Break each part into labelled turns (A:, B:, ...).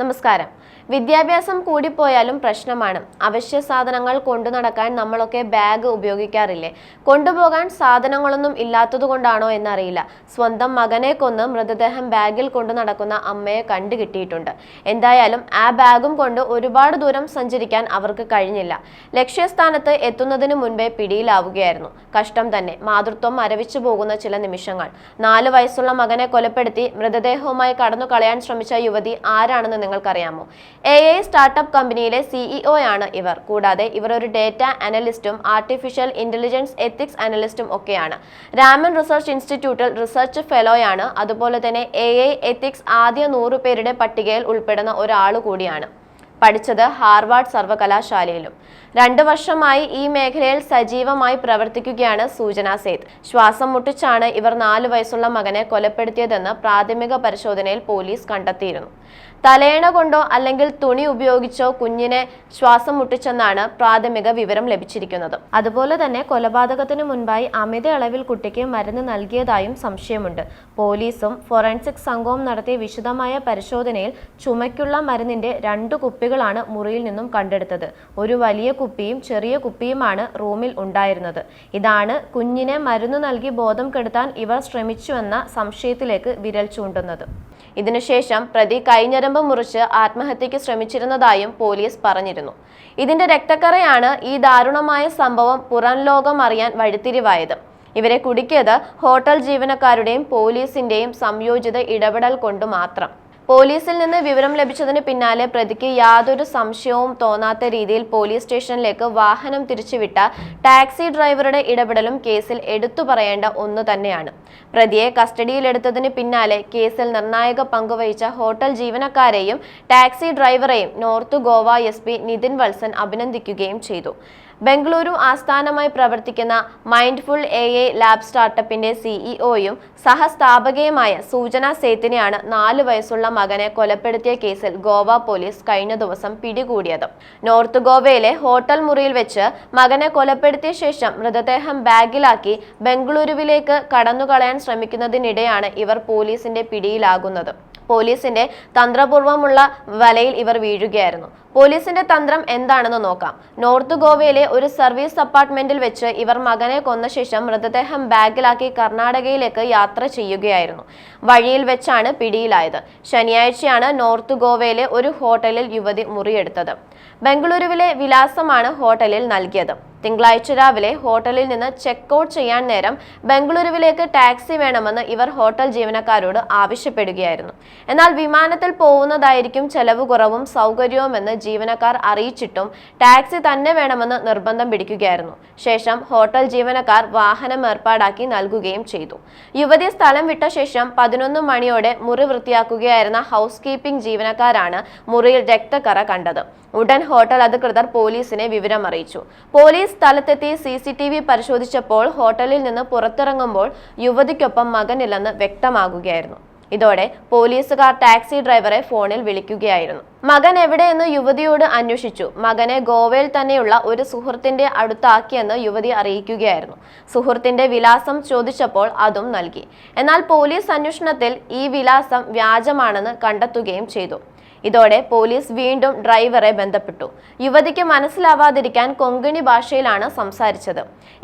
A: നമസ്കാരം. വിദ്യാഭ്യാസം കൂടിപ്പോയാലും പ്രശ്നമാണ്. അവശ്യ സാധനങ്ങൾ കൊണ്ടു നടക്കാൻ നമ്മളൊക്കെ ബാഗ് ഉപയോഗിക്കാറില്ലേ? കൊണ്ടുപോകാൻ സാധനങ്ങളൊന്നും ഇല്ലാത്തതുകൊണ്ടാണോ എന്നറിയില്ല. സ്വന്തം മകനെ കൊന്ന് മൃതദേഹം ബാഗിൽ കൊണ്ടു നടക്കുന്ന അമ്മയെ കണ്ടു കിട്ടിയിട്ടുണ്ട്. എന്തായാലും ആ ബാഗും കൊണ്ട് ഒരുപാട് ദൂരം സഞ്ചരിക്കാൻ അവർക്ക് കഴിഞ്ഞില്ല. ലക്ഷ്യസ്ഥാനത്ത് എത്തുന്നതിന് മുൻപേ പിടിയിലാവുകയായിരുന്നു. കഷ്ടം തന്നെ. മാതൃത്വം മരവിച്ചു പോകുന്ന ചില നിമിഷങ്ങൾ. നാല് വയസ്സുള്ള മകനെ കൊലപ്പെടുത്തി മൃതദേഹവുമായി കടന്നു കളയാൻ ശ്രമിച്ച യുവതി ആരാണെന്ന് നിങ്ങൾക്കറിയാമോ? എ ഐ സ്റ്റാർട്ടപ്പ് കമ്പനിയിലെ സിഇഒ ആണ് ഇവർ. കൂടാതെ ഇവർ ഒരു ഡേറ്റ അനലിസ്റ്റും ആർട്ടിഫിഷ്യൽ ഇന്റലിജൻസ് എത്തിക്സ് അനലിസ്റ്റും ഒക്കെയാണ് രാമൻ റിസർച്ച് ഇൻസ്റ്റിറ്റ്യൂട്ടിൽ റിസർച്ച് ഫെലോയാണ് അതുപോലെ തന്നെ എ ഐ എത്തിക്സ് ആദ്യ നൂറ് പേരുടെ പട്ടികയിൽ ഉൾപ്പെടുന്ന ഒരാൾ കൂടിയാണ്. പഠിച്ചത് ഹാർവാർഡ് സർവകലാശാലയിലും. രണ്ടു വർഷമായി ഈ മേഖലയിൽ സജീവമായി പ്രവർത്തിക്കുകയാണ് സൂചന സേത്. ശ്വാസം മുട്ടിച്ചാണ് ഇവർ നാലു വയസ്സുള്ള മകനെ കൊലപ്പെടുത്തിയതെന്ന് പ്രാഥമിക പരിശോധനയിൽ പോലീസ് കണ്ടെത്തിയിരുന്നു. തലയണ കൊണ്ടോ അല്ലെങ്കിൽ തുണി ഉപയോഗിച്ചോ കുഞ്ഞിനെ ശ്വാസം മുട്ടിച്ചെന്നാണ് പ്രാഥമിക വിവരം ലഭിച്ചിരിക്കുന്നത്. അതുപോലെ തന്നെ കൊലപാതകത്തിന് മുൻപായി അമിത അളവിൽ കുട്ടിക്ക് മരുന്ന് നൽകിയതായും സംശയമുണ്ട്. പോലീസും ഫോറൻസിക് സംഘവും നടത്തിയ വിശദമായ പരിശോധനയിൽ ചുമയ്ക്കുള്ള മരുന്നിന്റെ രണ്ടു കുപ്പികളാണ് മുറിയിൽ നിന്നും കണ്ടെടുത്തത്. ഒരു വലിയ കുപ്പിയും ചെറിയ കുപ്പിയുമാണ് റൂമിൽ ഉണ്ടായിരുന്നത്. ഇതാണ് കുഞ്ഞിനെ മരുന്ന് നൽകി ബോധം കെടുത്താൻ ഇവർ ശ്രമിച്ചുവെന്ന സംശയത്തിലേക്ക് വിരൽ ചൂണ്ടുന്നത്. ഇതിനുശേഷം പ്രതി കൈഞ്ഞരമ്പ് മുറിച്ച് ആത്മഹത്യയ്ക്ക് ശ്രമിച്ചിരുന്നതായും പോലീസ് പറഞ്ഞിരുന്നു. ഇതിന്റെ രക്തക്കറയാണ് ഈ ദാരുണമായ സംഭവം പുറം ലോകം അറിയാൻ വഴിത്തിരിവായത്. ഇവരെ കുടുക്കിയത് ഹോട്ടൽ ജീവനക്കാരുടെയും പോലീസിന്റെയും സംയോജിത ഇടപെടൽ കൊണ്ട് മാത്രം. പോലീസിൽ നിന്ന് വിവരം ലഭിച്ചതിന് പിന്നാലെ പ്രതിക്ക് യാതൊരു സംശയവും തോന്നാത്ത രീതിയിൽ പോലീസ് സ്റ്റേഷനിലേക്ക് വാഹനം തിരിച്ചുവിട്ട ടാക്സി ഡ്രൈവറുടെ ഇടപെടലും കേസിൽ എടുത്തു പറയേണ്ട ഒന്ന് തന്നെയാണ്. പ്രതിയെ കസ്റ്റഡിയിലെടുത്തതിന് പിന്നാലെ കേസിൽ നിർണായക പങ്കുവഹിച്ച ഹോട്ടൽ ജീവനക്കാരെയും ടാക്സി ഡ്രൈവറെയും നോർത്ത് ഗോവ എസ് നിതിൻ വത്സൻ അഭിനന്ദിക്കുകയും ചെയ്തു. ബംഗളൂരു ആസ്ഥാനമായി പ്രവർത്തിക്കുന്ന മൈൻഡ്ഫുൾ എ എ ലാബ് സ്റ്റാർട്ടപ്പിന്റെ സിഇഒയും സഹസ്ഥാപകയുമായ സൂചന സേത്തിനെയാണ് നാല് വയസ്സുള്ള മകനെ കൊലപ്പെടുത്തിയ കേസിൽ ഗോവ പോലീസ് കഴിഞ്ഞ ദിവസം പിടികൂടിയത്. നോർത്ത് ഗോവയിലെ ഹോട്ടൽ മുറിയിൽ വെച്ച് മകനെ കൊലപ്പെടുത്തിയ ശേഷം മൃതദേഹം ബാഗിലാക്കി ബംഗളൂരുവിലേക്ക് കടന്നുകളയാൻ ശ്രമിക്കുന്നതിനിടെയാണ് ഇവർ പോലീസിന്റെ പിടിയിലാകുന്നത്. പോലീസിന്റെ തന്ത്രപൂർവമുള്ള വലയിൽ ഇവർ വീഴുകയായിരുന്നു. പോലീസിന്റെ തന്ത്രം എന്താണെന്ന് നോക്കാം. നോർത്ത് ഗോവയിലെ ഒരു സർവീസ് അപ്പാർട്ട്മെന്റിൽ വെച്ച് ഇവർ മകനെ കൊന്ന ശേഷം മൃതദേഹം ബാഗിലാക്കി കർണാടകയിലേക്ക് യാത്ര ചെയ്യുകയായിരുന്നു. വഴിയിൽ വെച്ചാണ് പിടിയിലായത്. ശനിയാഴ്ചയാണ് നോർത്ത് ഗോവയിലെ ഒരു ഹോട്ടലിൽ യുവതി മുറിയെടുത്തത്. ബംഗളൂരുവിലെ വിലാസമാണ് ഹോട്ടലിൽ നൽകിയത്. തിങ്കളാഴ്ച രാവിലെ ഹോട്ടലിൽ നിന്ന് ചെക്ക് ഔട്ട് ചെയ്യാൻ നേരം ബംഗളൂരുവിലേക്ക് ടാക്സി വേണമെന്ന് ഇവർ ഹോട്ടൽ ജീവനക്കാരോട് ആവശ്യപ്പെടുകയായിരുന്നു. എന്നാൽ വിമാനത്തിൽ പോകുന്നതായിരിക്കും ചെലവ് കുറവും സൗകര്യവുമെന്ന് ജീവനക്കാർ അറിയിച്ചിട്ടും ടാക്സി തന്നെ വേണമെന്ന് നിർബന്ധം പിടിക്കുകയായിരുന്നു. ശേഷം ഹോട്ടൽ ജീവനക്കാർ വാഹനം ഏർപ്പാടാക്കി നൽകുകയും ചെയ്തു. യുവതി സ്ഥലം വിട്ട ശേഷം പതിനൊന്ന് മണിയോടെ മുറി വൃത്തിയാക്കുകയായിരുന്ന ഹൗസ് കീപ്പിംഗ് ജീവനക്കാരാണ് മുറിയിൽ രക്തക്കറ കണ്ടത്. ഉടൻ ഹോട്ടൽ അധികൃതർ പോലീസിനെ വിവരം അറിയിച്ചു പോലീസ് സ്ഥലത്തെത്തി സി സി ടി വി പരിശോധിച്ചപ്പോൾ ഹോട്ടലിൽ നിന്ന് പുറത്തിറങ്ങുമ്പോൾ യുവതിക്കൊപ്പം മകനില്ലെന്ന് വ്യക്തമാകുകയായിരുന്നു. ഇതോടെ പോലീസുകാർ ടാക്സി ഡ്രൈവറെ ഫോണിൽ വിളിക്കുകയായിരുന്നു. മകൻ എവിടെയെന്ന് യുവതിയോട് അന്വേഷിച്ചു. മകനെ ഗോവയിൽ തന്നെയുള്ള ഒരു സുഹൃത്തിന്റെ അടുത്താക്കിയെന്ന് യുവതി അറിയിക്കുകയായിരുന്നു. സുഹൃത്തിന്റെ വിലാസം ചോദിച്ചപ്പോൾ അതും നൽകി. എന്നാൽ പോലീസ് അന്വേഷണത്തിൽ ഈ വിലാസം വ്യാജമാണെന്ന് കണ്ടെത്തുകയും ചെയ്തു. ഇതോടെ പോലീസ് വീണ്ടും ഡ്രൈവറെ ബന്ധപ്പെട്ടു. യുവതിക്ക് മനസ്സിലാവാതിരിക്കാൻ കൊങ്കണി ഭാഷയിലാണ് സംസാരിച്ചത്.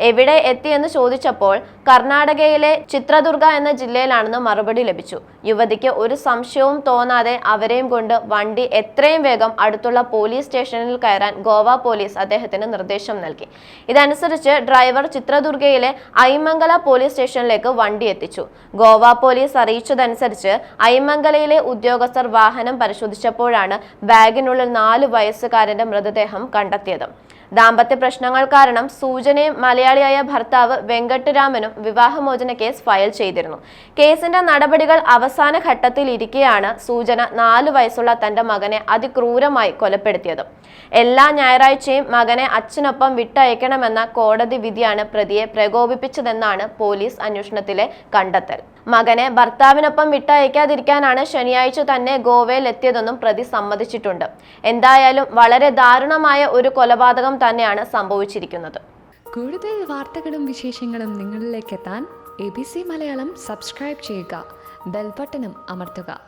A: എവിടെ എത്തിയെന്ന് ചോദിച്ചപ്പോൾ കർണാടകയിലെ ചിത്രദുർഗ എന്ന ജില്ലയിലാണെന്ന് മറുപടി ലഭിച്ചു. യുവതിക്ക് ഒരു സംശയവും തോന്നാതെ അവരെയും കൊണ്ട് വണ്ടി എത്രയും വേഗം അടുത്തുള്ള പോലീസ് സ്റ്റേഷനിൽ കയറാൻ ഗോവ പോലീസ് അദ്ദേഹത്തിന് നിർദ്ദേശം നൽകി. ഇതനുസരിച്ച് ഡ്രൈവർ ചിത്രദുർഗയിലെ ഐമംഗല പോലീസ് സ്റ്റേഷനിലേക്ക് വണ്ടി എത്തിച്ചു. ഗോവ പോലീസ് അറിയിച്ചതനുസരിച്ച് ഐമംഗലയിലെ ഉദ്യോഗസ്ഥർ വാഹനം പരിശോധിച്ചപ്പോഴാണ് ബാഗിനുള്ളിൽ നാല് വയസ്സുകാരന്റെ മൃതദേഹം കണ്ടെത്തിയത്. ദാമ്പത്യ പ്രശ്നങ്ങൾ കാരണം സൂചനയും മലയാളിയായ ഭർത്താവ് വെങ്കട്ടരാമനും വിവാഹമോചന കേസ് ഫയൽ ചെയ്തിരുന്നു. കേസിന്റെ നടപടികൾ അവസാന ഘട്ടത്തിൽ ഇരിക്കെയാണ് സൂചന നാലു വയസ്സുള്ള തന്റെ മകനെ അതിക്രൂരമായി കൊലപ്പെടുത്തിയത്. എല്ലാ ഞായറാഴ്ചയും മകനെ അച്ഛനൊപ്പം വിട്ടയക്കണമെന്ന കോടതി വിധിയാണ് പ്രതിയെ പ്രകോപിപ്പിച്ചതെന്നാണ് പോലീസ് അന്വേഷണത്തിലെ കണ്ടെത്തൽ. മകനെ ഭർത്താവിനൊപ്പം വിട്ടയക്കാതിരിക്കാനാണ് ശനിയാഴ്ച തന്നെ ഗോവയിൽ എത്തിയതെന്നും പ്രതി സമ്മതിച്ചിട്ടുണ്ട്. എന്തായാലും വളരെ ദാരുണമായ ഒരു കൊലപാതകം തന്നെയാണ് സംഭവിച്ചിരിക്കുന്നത്.
B: കൂടുതൽ വാർത്തകളും വിശേഷങ്ങളും നിങ്ങളിലേക്ക് എത്താൻ A B C Malayalam subscribe ചെയ്യുക. ബെൽബട്ടനും അമർത്തുക.